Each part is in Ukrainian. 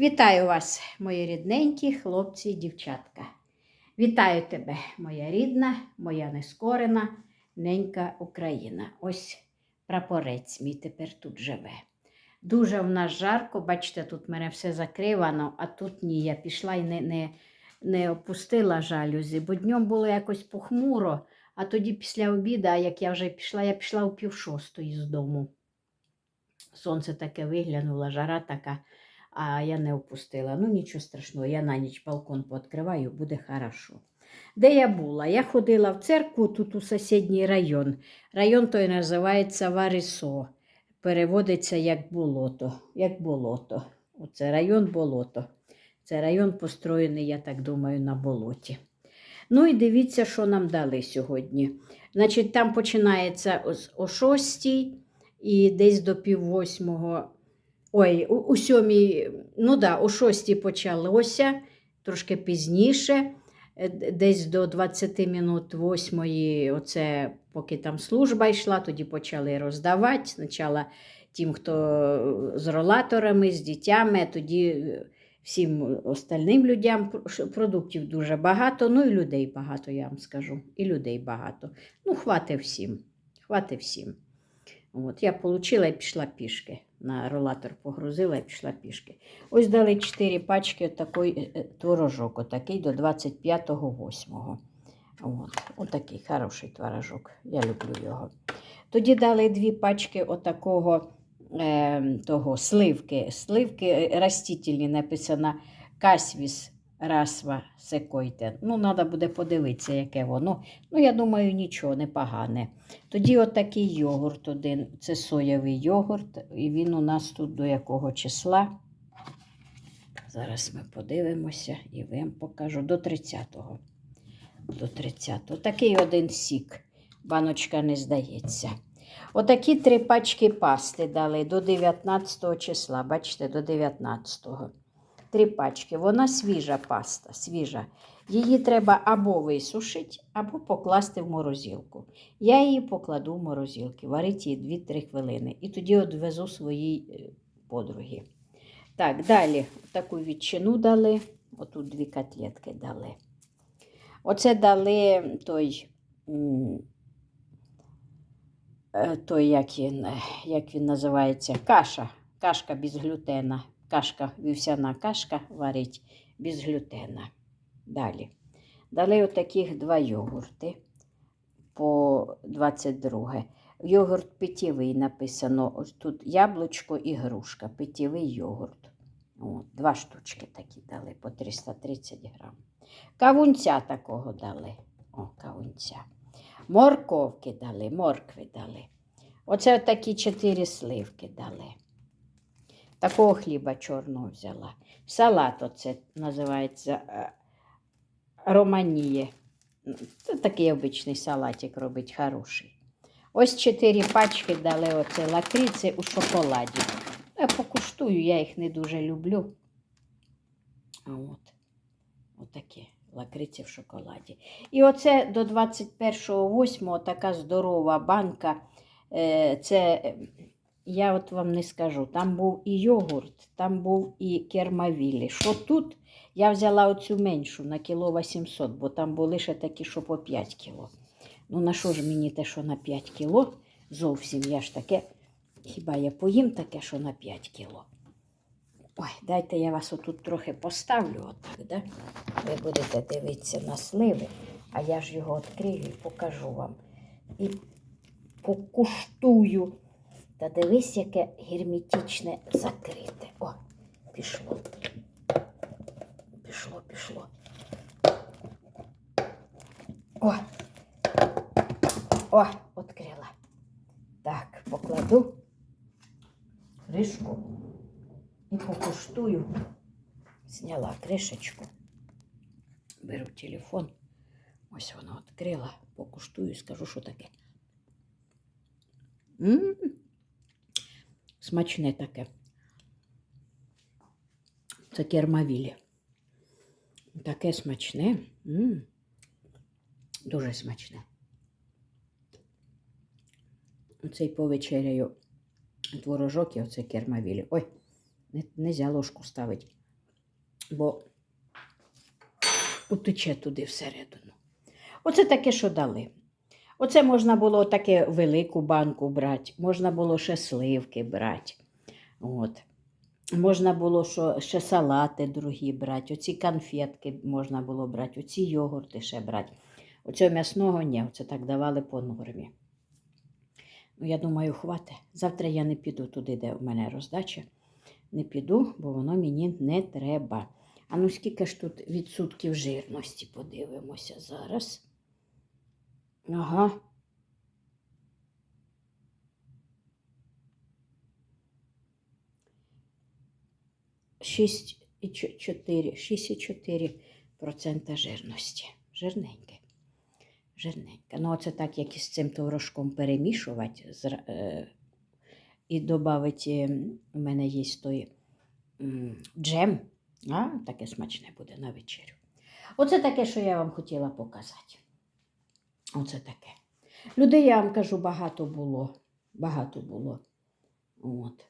Вітаю вас, мої рідненькі хлопці і дівчатка. Вітаю тебе, моя рідна, моя нескорена, ненька Україна. Ось прапорець мій тепер тут живе. Дуже в нас жарко, бачите, тут мене все закривано, а тут ні, я пішла і не, не, не опустила жалюзі, бо днем було якось похмуро, а тоді після обіду, як я вже пішла, я пішла у пів шостої з дому. Сонце таке виглянуло, жара така, а я не опустила. Ну, нічого страшного, я на ніч балкон пооткриваю, буде хорошо. Де я була? Я ходила в церкву тут у сусідній район. Район той називається Варисо. Переводиться як болото. Як болото. Оце район болото. Це район построєний, я так думаю, на болоті. Ну і дивіться, що нам дали сьогодні. Значить, там починається о, о 6 і десь до пів восьмого. Ой, у, у сьомій, ну да, о шостій почалося, трошки пізніше, е, десь до 20 минут восьмої, оце поки там служба йшла, тоді почали роздавати. Спочатку тим, хто з ролаторами, з дітями, а тоді е, всім остальним людям продуктів дуже багато, ну і людей багато, я вам скажу. І людей багато. Ну, хвати всім. Хвати всім. От, я отримала і пішла пішки. На ролатор погрузила і пішла пішки. Ось дали 4 пачки такий творожок, отакий до 25.08. От, отакий хороший творожок. Я люблю його. Тоді дали дві пачки отакого е, того, сливки. Сливки е, растительні написано Касвіс Расва Секойте. Ну, треба буде подивитися, яке воно. Ну, я думаю, нічого непогане. Тоді отакий йогурт один. Це соєвий йогурт, і він у нас тут до якого числа. Зараз ми подивимося і вам покажу до 30-го. До 30-го. Такий один сік. Баночка не здається. Отакі три пачки пасти дали до 19 числа. Бачите, до 19-го. Три пачки. Вона свіжа паста, свіжа. Її треба або висушити, або покласти в морозилку. Я її покладу в морозилки, варить її 2-3 хвилини. І тоді відвезу своїй е, подругі. Так, далі таку відчину дали. Отут дві котлетки дали. Оце дали той, е, той як, він, е, як він називається, каша. Кашка без глютена. Кашка, вівсяна кашка варить без глютена. Далі. Дали отаких два йогурти по 22. Йогурт питєвий написано. Ось тут яблучко і грушка. Питєвий йогурт. От, два штучки такі дали по 330 грам. Кавунця такого дали. О, кавунця. Морковки дали, моркви дали. Оце такі чотири сливки дали. Такого хліба чорного взяла. Салат оце називається е, романіє. Такий обичний салатик робить хороший. Ось чотири пачки дали оце лакриці у шоколаді. Я покуштую, я їх не дуже люблю. А От. Отакі лакриці в шоколаді. І оце до 21.08 така здорова банка. Е, Це я от вам не скажу. Там був і йогурт, там був і кермавілі. Що тут? Я взяла оцю меншу на кіло 800, бо там були ще такі, що по 5 кіло. Ну на що ж мені те, що на 5 кіло? Зовсім я ж таке. Хіба я поїм таке, що на 5 кіло? Ой, дайте я вас отут трохи поставлю, отак, да? Ви будете дивитися на сливи, а я ж його відкрию і покажу вам. І покуштую. Та дивись, яке герметичне закрите. О, пішло. Пішло, пішло. О. О, відкрила. Так, покладу кришку і покуштую. Зняла кришечку. Беру телефон. Ось воно відкрила. Покуштую і скажу, що таке. М, Смачне таке. Це кермавілі. Таке смачне. М, Дуже смачне. Оцей повечеряю творожок і оце кермавілі. Ой, не, нельзя ложку ставити. бо утече туди всередину. Оце таке, що дали. Оце можна було таке велику банку брати, можна було ще сливки брати. От. Можна було що, ще салати другі брати, оці конфетки можна було брати, оці йогурти ще брати. Оцього м'ясного ні, це так давали по нормі. Ну, я думаю, хватить. Завтра я не піду туди, де в мене роздача. Не піду, бо воно мені не треба. А ну скільки ж тут відсотків жирності подивимося зараз. Ага. Шість і чо- чотири, 6,4% жирності. Жирненьке. Жирненьке. Ну, оце так, як із цим творожком перемішувати е, і додати, у мене є той джем. А, таке смачне буде на вечерю. Оце таке, що я вам хотіла показати. Оце таке. Людей, я вам кажу, багато було. Багато було. От.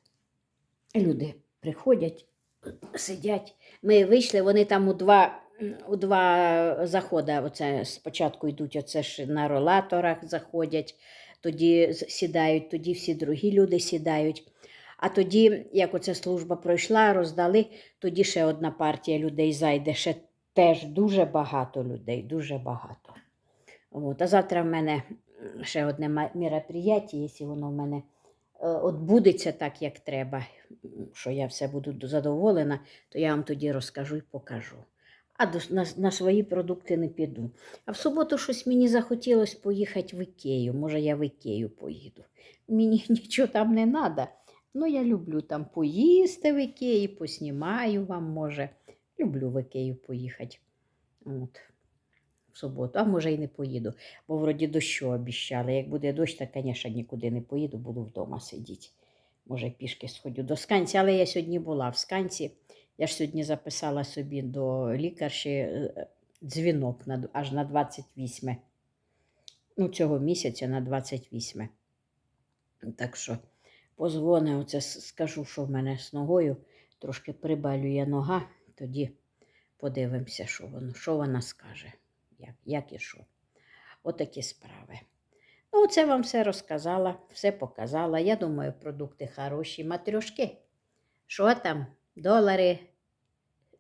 Люди приходять, сидять. Ми вийшли, вони там у два, у два заходи. Оце спочатку йдуть оце ж на ролаторах заходять, тоді сідають, тоді всі другі люди сідають. А тоді, як оця служба пройшла, роздали, тоді ще одна партія людей зайде, ще теж дуже багато людей, дуже багато. От. А завтра в мене ще одне мероприятие, якщо воно в мене е, відбудеться так, як треба, що я все буду задоволена, то я вам тоді розкажу і покажу. А до, на, на свої продукти не піду. А в суботу щось мені захотілося поїхати в Ікею. Може, я в Ікею поїду. Мені нічого там не треба. Ну, я люблю там поїсти в Ікеї, поснімаю вам, може. Люблю в Ікею поїхати. От. Суботу, а може і не поїду, бо вроді дощу обіщали. Як буде дощ, то, звісно, нікуди не поїду, буду вдома сидіти. Може, пішки сходю до сканці, але я сьогодні була в сканці. Я ж сьогодні записала собі до лікарші е, дзвінок аж на 28. Ну, цього місяця на 28. Так що позвоню, оце с- скажу, що в мене з ногою трошки прибалює нога, тоді подивимося, що воно, що вона скаже, як, як і що. Отакі справи. Ну, це вам все розказала, все показала. Я думаю, продукти хороші. Матрюшки, що там? Долари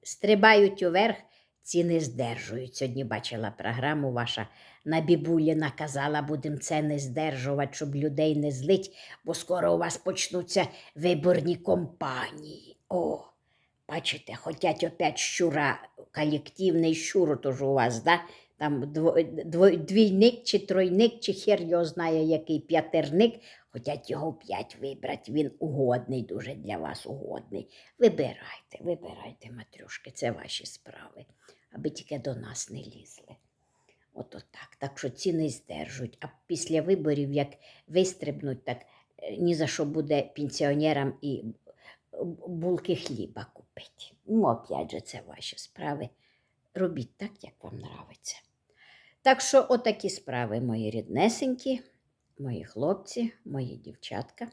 стрибають уверх, ціни здержують. Сьогодні бачила програму ваша на бібулі наказала, будемо це не здержувати, щоб людей не злить, бо скоро у вас почнуться виборні компанії. О, бачите, хотять опять щура, колективний щур, тож у вас, да? Там двійник чи тройник, чи хер його знає, який п'ятерник, хотять його п'ять вибрати. Він угодний, дуже для вас угодний. Вибирайте, вибирайте, матрюшки, це ваші справи, аби тільки до нас не лізли. Ото так. Так що ціни здержують. А після виборів, як вистрибнуть, так е, ні за що буде пенсіонерам і булки хліба купити. Ну, опять же, це ваші справи. Робіть так, як вам нравиться. Так що, отакі справи, мої ріднесенькі, мої хлопці, мої дівчатка.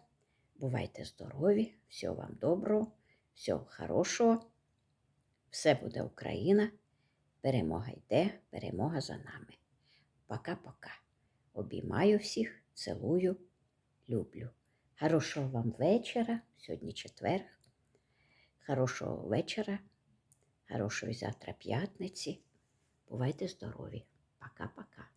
Бувайте здорові, всього вам доброго, всього хорошого. Все буде Україна. Перемога йде, перемога за нами. Пока-пока. Обіймаю всіх, цілую, люблю. Хорошого вам вечора, сьогодні четверг. Хорошого вечора, хорошої завтра п'ятниці. Бувайте здорові. Пока-пока.